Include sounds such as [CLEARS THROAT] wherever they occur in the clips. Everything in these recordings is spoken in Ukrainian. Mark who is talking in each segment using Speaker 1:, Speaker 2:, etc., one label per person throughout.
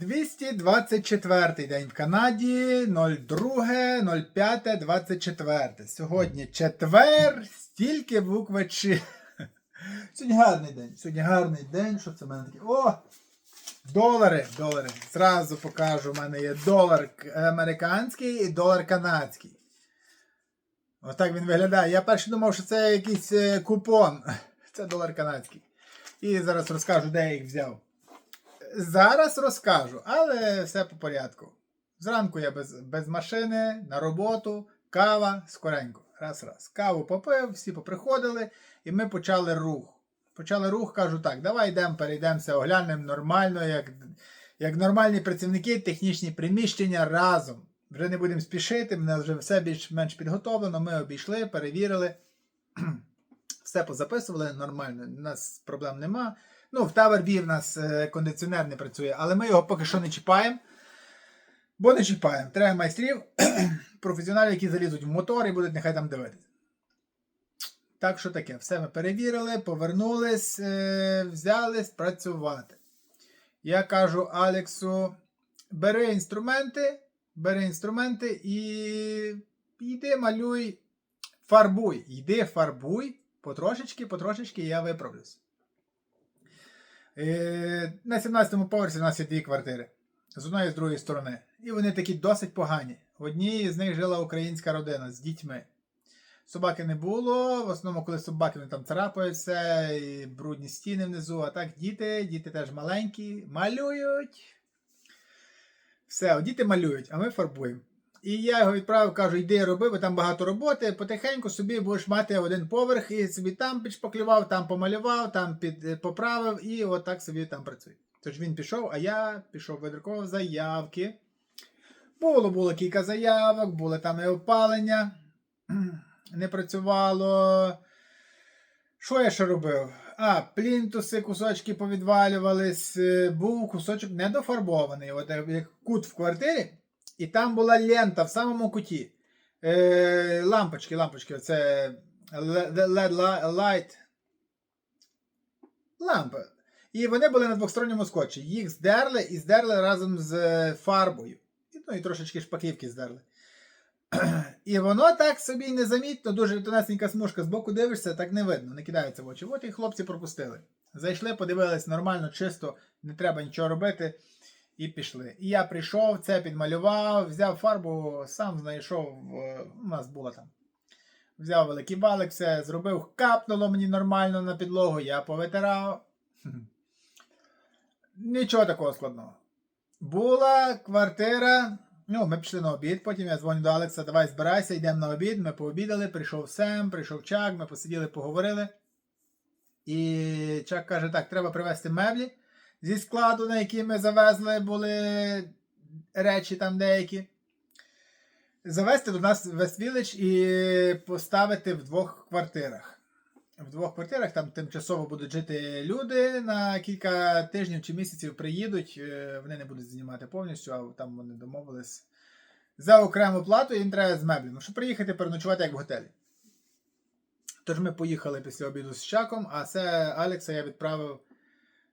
Speaker 1: 224 день в Канаді, 02.05.24. Сьогодні четвер, стільки букви Ч. [LAUGHS] Сьогодні гарний день. Сьогодні гарний день. Що це в мене таке? О! Долари, долари. Зразу покажу. У мене є долар американський і долар канадський. Отак він виглядає. Я перше думав, що це якийсь е, купон. [LAUGHS] Це долар канадський. І зараз розкажу, де я їх взяв. Зараз розкажу, але все по порядку. Зранку я без, без машини, на роботу, кава, скоренько. Раз, раз. Каву попив, всі поприходили, і ми почали рух. Почали рух, кажу так, давай йдемо, перейдемося, оглянемо нормально, як, як нормальні працівники, технічні приміщення разом. Вже не будемо спішити, мене вже все більш-менш підготовлено. Ми обійшли, перевірили. [CLEARS THROAT] Все позаписували нормально, у нас проблем нема. Ну, в V в нас е, кондиціонер не працює, але ми його поки що не чіпаємо. Бо не чіпаємо. Треба майстрів, [CLEARS THROAT] професіоналів, які залізуть в мотор і будуть нехай там дивитися. Так що таке, все ми перевірили, повернулись, е, взяли працювати. Я кажу Алексу: бери інструменти, бери інструменти і йди малюй, фарбуй. Йди фарбуй, потрошечки, потрошечки я виправлюсь. Е, На 17-му поверсі у нас є дві квартири. З одної і з другої сторони. І вони такі досить погані. В одній з них жила українська родина з дітьми. Собаки не було. В основному, коли собаки вони там царапають все, і брудні стіни внизу. А так діти, діти теж маленькі, малюють. Все, діти малюють, а ми фарбуємо. І я його відправив, кажу, йди роби, бо там багато роботи, потихеньку собі будеш мати один поверх, і собі там підшпаклював, там помалював, там під, е, поправив, і отак собі там працює. Тож він пішов, а я пішов, видрукував заявки. Було, було кілька заявок, були там і опалення, [CLEARS THROAT] не працювало. Що я ще робив? А, плінтуси, кусочки повідвалювались, е, був кусочок недофарбований. От як як кут в квартирі, і там була лента в самому куті. Е, лампочки, лампочки, це LED light. Лампи. І вони були на двосторонньому скотчі. Їх здерли і здерли разом з е, фарбою. Ну і трошечки шпаклівки здерли. І воно так собі незамітно, дуже тонесенька смужка, збоку дивишся, так не видно, не кидається в очі. От і хлопці пропустили. Зайшли, подивились нормально, чисто, не треба нічого робити. І пішли. І я прийшов, це підмалював, взяв фарбу, сам знайшов, е, у нас було там. Взяв великий балик, все зробив, капнуло мені нормально на підлогу, я повитирав. [LAUGHS] Нічого такого складного. Була квартира. Ну, ми пішли на обід, потім я дзвоню до Алекса, давай збирайся, йдемо на обід. Ми пообідали, прийшов Сем, прийшов Чак, ми посиділи, поговорили. І Чак каже: так, треба привезти меблі зі складу, на який ми завезли, були речі там деякі. Завезти до нас в West Village і поставити в двох квартирах. В двох квартирах там тимчасово будуть жити люди на кілька тижнів чи місяців приїдуть. е, Вони не будуть знімати повністю, а там вони домовились за окрему плату, їм треба з меблями, щоб приїхати переночувати як в готелі. Тож ми поїхали після обіду з Чаком, а це Алекса я відправив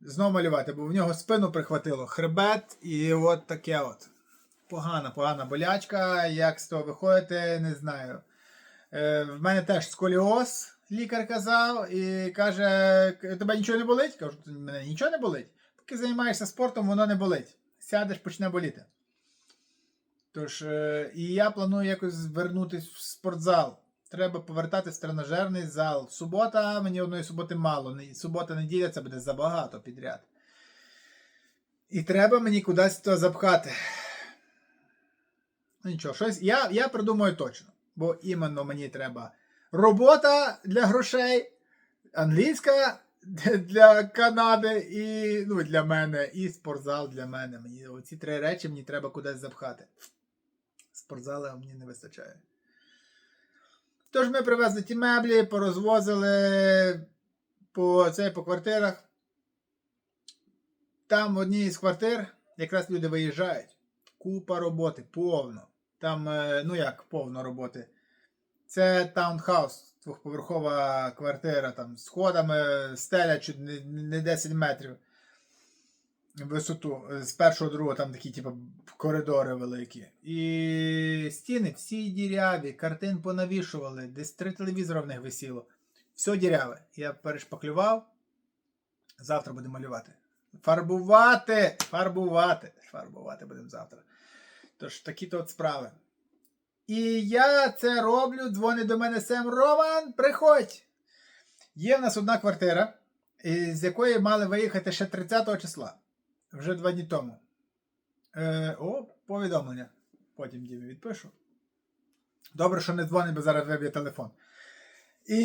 Speaker 1: знову малювати, бо в нього спину прихватило хребет і от таке от. Погана, погана болячка. Як з того виходити, не знаю. Е, в мене теж сколіоз, лікар казав, і каже: тебе нічого не болить? Кажу, «Та мене нічого не болить. Поки займаєшся спортом, воно не болить. Сядеш, почне боліти. Тож, е, і я планую якось вернутися в спортзал. Треба повертатись в тренажерний зал. Субота, мені одної суботи мало. Субота, неділя це буде забагато підряд. І треба мені кудись то запхати. Ну нічого, щось. Я, я придумаю точно. Бо іменно мені треба робота для грошей, англійська для Канади і ну, для мене, і спортзал для мене. Мені оці три речі мені треба кудись запхати. Спортзала мені не вистачає. Тож ми привезли ті меблі, порозвозили по, це, по квартирах. Там в одній з квартир якраз люди виїжджають. Купа роботи, повно. Там, е, ну як, повно роботи. Це таунхаус, двохповерхова квартира, там, з сходами, стеля чуть не, не 10 метрів. Висоту е, з першого другого, там такі, типу, коридори великі. І стіни всі діряві, картин понавішували, десь три телевізора в них висіло. Все діряве. Я перешпаклював. Завтра будемо малювати. Фарбувати! Фарбувати! Фарбувати будемо завтра. Тож такі то от справи. І я це роблю. Дзвонить до мене Сем Роман. Приходь! Є в нас одна квартира, з якої мали виїхати ще 30 числа. Вже два дні тому. Е, о, повідомлення. Потім Дімі відпишу. Добре, що не дзвонить, бо зараз виб'є телефон. І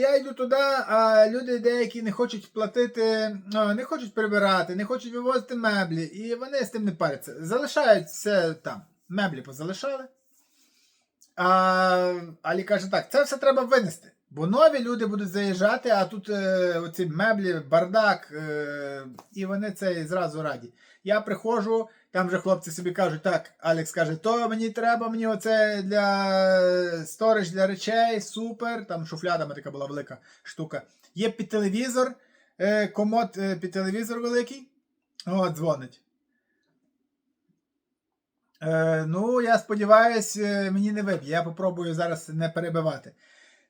Speaker 1: я йду туди, а люди деякі не хочуть платити, не хочуть прибирати, не хочуть вивозити меблі, і вони з тим не паряться. Залишають все там. Меблі позалишали. А Алі каже, так, це все треба винести. Бо нові люди будуть заїжджати, а тут е, оці меблі, бардак, е, і вони це зразу раді. Я приходжу, там вже хлопці собі кажуть, так, Алекс каже, то мені треба, мені оце для сторож для речей, супер. Там шуфлядами така була велика штука. Є під телевізор, е, комод е, під телевізор великий. О, дзвонить. Е, ну, я сподіваюся, мені не виб'є. Я попробую зараз не перебивати.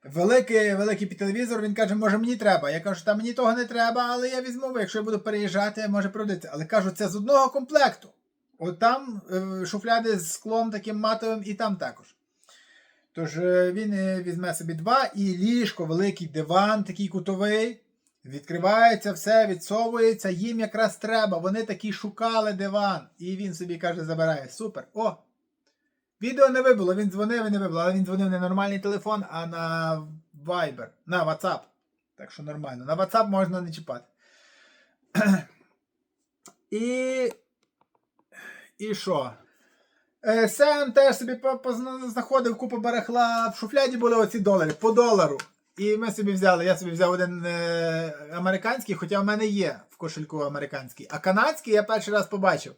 Speaker 1: Великий великий телевізор, він каже, може мені треба. Я кажу, та мені того не треба, але я візьму, якщо я буду переїжджати, може пригодиться. Але кажу, це з одного комплекту. От там е, шуфляди з склом таким матовим і там також. Тож е, він е, візьме собі два і ліжко, великий диван, такий кутовий. Відкривається все, відсовується, їм якраз треба. Вони такі шукали диван. І він собі каже, забирає. Супер. О! Відео не вибило, він дзвонив і не вибило, але він дзвонив не нормальний телефон, а на Viber, на WhatsApp. Так що нормально. На WhatsApp можна не чіпати. [CLEARS THROAT] І. І що? Е, Сем теж собі знаходив купу барахла. В шуфляді були оці долари по долару. І ми собі взяли. Я собі взяв один е, американський, хоча в мене є в кошельку американський. А канадський я перший раз побачив.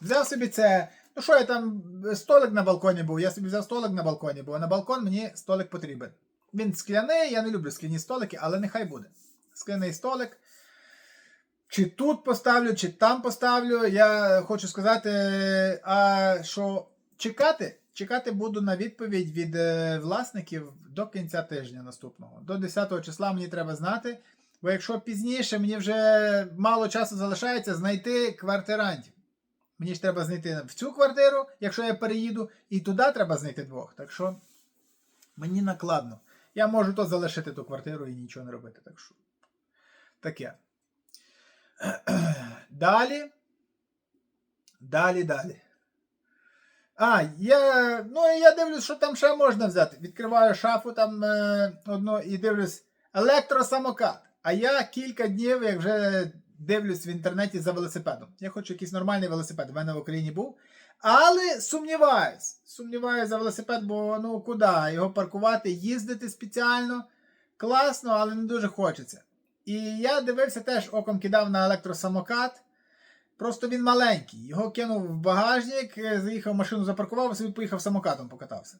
Speaker 1: Взяв собі це. Ну що я там, столик на балконі був, я собі взяв столик на балконі, бо на балкон мені столик потрібен. Він скляний, я не люблю скляні столики, але нехай буде. Скляний столик. Чи тут поставлю, чи там поставлю. Я хочу сказати, а що чекати? Чекати буду на відповідь від е, власників до кінця тижня наступного. До 10 числа мені треба знати. Бо якщо пізніше мені вже мало часу залишається знайти квартирантів. Мені ж треба знайти в цю квартиру, якщо я переїду, і туди треба знайти двох. Так що мені накладно. Я можу то залишити ту квартиру і нічого не робити. Так що таке. [CLEARS THROAT] Далі. Далі, далі. А, я. Ну, я дивлюсь, що там ще можна взяти. Відкриваю шафу там е, одну і дивлюсь електросамокат. А я кілька днів, як вже дивлюсь в інтернеті за велосипедом. Я хочу якийсь нормальний велосипед. У мене в Україні був. Але сумніваюсь. Сумніваюсь за велосипед, бо ну куди? Його паркувати, їздити спеціально. Класно, але не дуже хочеться. І я дивився теж оком кидав на електросамокат. Просто він маленький. Його кинув в багажник, е, заїхав в машину, запаркував, собі поїхав самокатом покатався.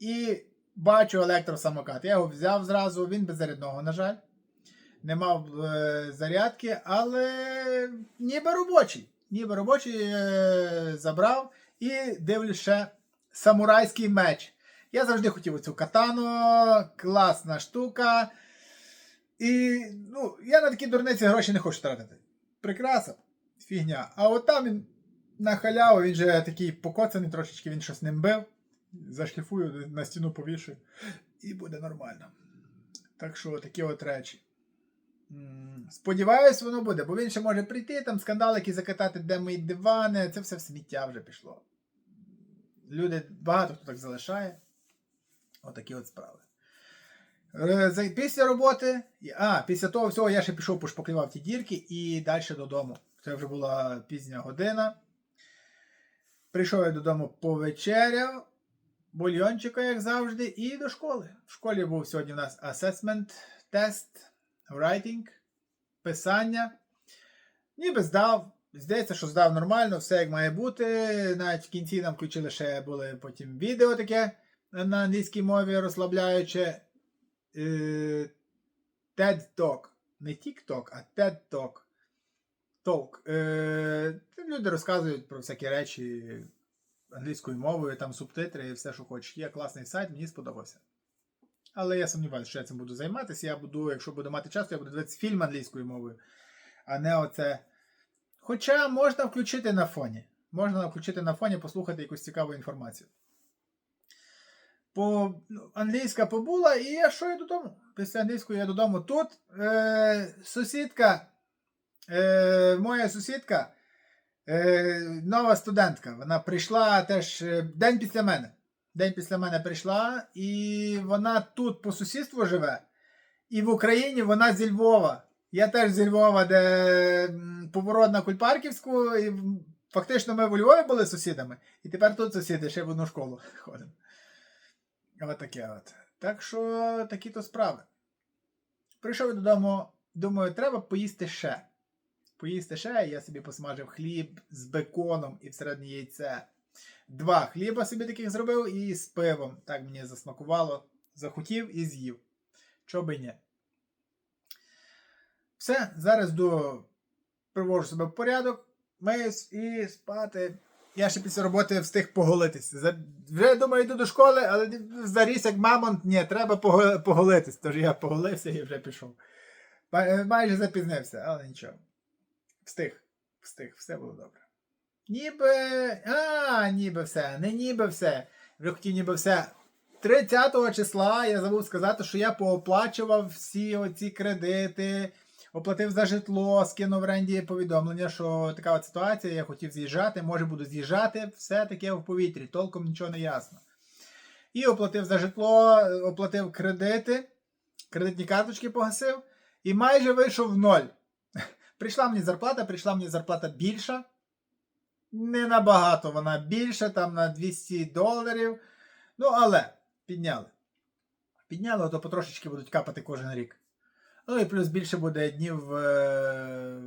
Speaker 1: І бачу електросамокат. Я його взяв зразу, він без зарядного, на жаль. Не мав е, зарядки, але ніби робочий. Ніби робочий е, забрав і дивлюсь ще самурайський меч. Я завжди хотів оцю катану, класна штука. І ну, я на такі дурниці гроші не хочу тратити. Прикраса, фігня. А от там він на халяву, він же такий покоцаний трошечки, він щось ним бив. Зашліфую, на стіну повішую. І буде нормально. Так що такі от речі. Сподіваюсь, воно буде, бо він ще може прийти, там скандалики закатати, де мої дивани, це все в сміття вже пішло. Люди, багато хто так залишає. Отакі от справи. Е, Після роботи, а, після того всього я ще пішов пошпаклював ті дірки і далі додому. Це вже була пізня година. Прийшов я додому повечеряв, бульйончика, як завжди, і до школи. В школі був сьогодні у нас assessment тест, writing, писання. Ніби здав. Здається, що здав нормально, все як має бути. Навіть в кінці нам включили ще були потім відео таке на англійській мові розслабляюче. Е, TED Talk. Не TikTok, а TED Talk. толк. Е, люди розказують про всякі речі англійською мовою, там субтитри і все, що хочеш. Є класний сайт, мені сподобався. Але я сумніваюся, що я цим буду займатися. Я буду, якщо буду мати час, то я буду дивитися фільм англійською мовою, а не оце. Хоча можна включити на фоні. Можна включити на фоні, послухати якусь цікаву інформацію. По, ну, англійська побула, і я що я додому? Після англійської я додому. Тут е, сусідка, е, моя сусідка, е, нова студентка. Вона прийшла теж е, день після мене. День після мене прийшла, і вона тут по сусідству живе. І в Україні вона зі Львова. Я теж зі Львова, де поворот на Кульпарківську, і фактично ми в Львові були сусідами, і тепер тут сусіди ще в одну школу [LAUGHS] ходимо. Ось таке от. Так що такі то справи. Прийшов додому, думаю, треба поїсти ще. Поїсти ще, я собі посмажив хліб з беконом і всередині яйце. Два хліба собі таких зробив і з пивом. Так мені засмакувало, захотів і з'їв. Чого би ні. Все, зараз до привожу себе в порядок, миюсь і спати. Я ще після роботи встиг поголитися. Вже думаю, йду до школи, але заріс як мамонт, ні, треба поголитись. Тож я поголився і вже пішов. Е, Майже запізнився, але нічого. Встиг, встиг, все було добре. Ніби. А, ніби все. Не ніби все. Вже хотів ніби все. 30 числа я забув сказати, що я пооплачував всі оці кредити, оплатив за житло, скинув в ренді повідомлення, що така от ситуація, я хотів з'їжджати, може буду з'їжджати, все таке в повітрі, толком нічого не ясно. І оплатив за житло, оплатив кредити, кредитні карточки погасив, і майже вийшов в ноль. [LAUGHS] Прийшла мені зарплата, прийшла мені зарплата більша. Не набагато вона більша, там на 200 доларів. Ну, але підняли. Підняли, то потрошечки будуть капати кожен рік. Ну і плюс більше буде днів е,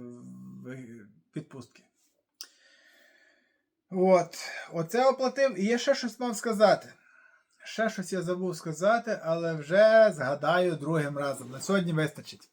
Speaker 1: відпустки. От. Оце оплатив. І я ще щось мав сказати. Ще щось я забув сказати, але вже згадаю другим разом. На сьогодні вистачить.